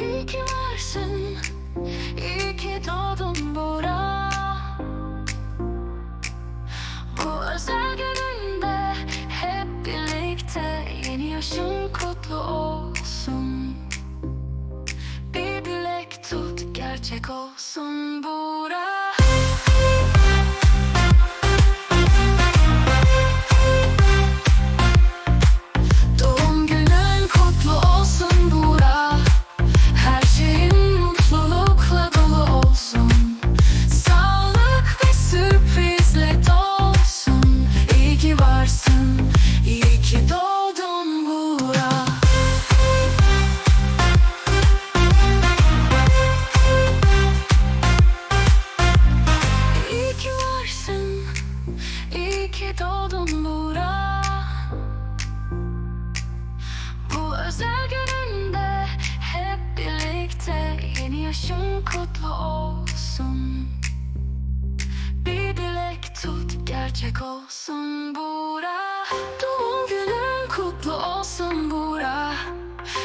İyi ki varsın, iyi ki doğdun Bora Bu özel gününde hep birlikte yeni yaşın kutlu olsun. Bir dilek tut gerçek olsun Bora kutlu olsun. Bir dilek tut gerçek olsun Bura. Doğum günün kutlu olsun Bura.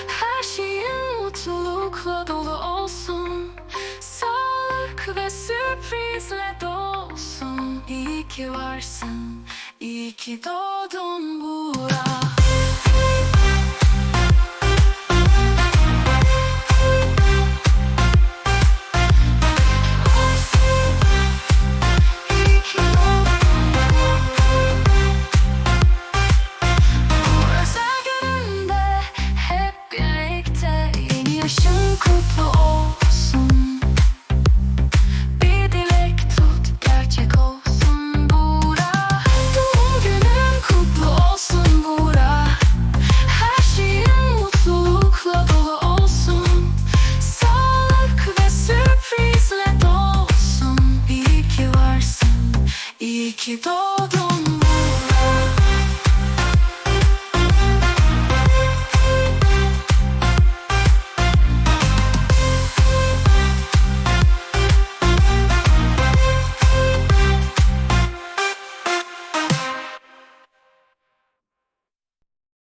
Her şeyin mutlulukla dolu olsun. Sağlık ve sürprizle dolsun. İyi ki varsın, iyi ki doğdun Bura. Sürprizle dolsun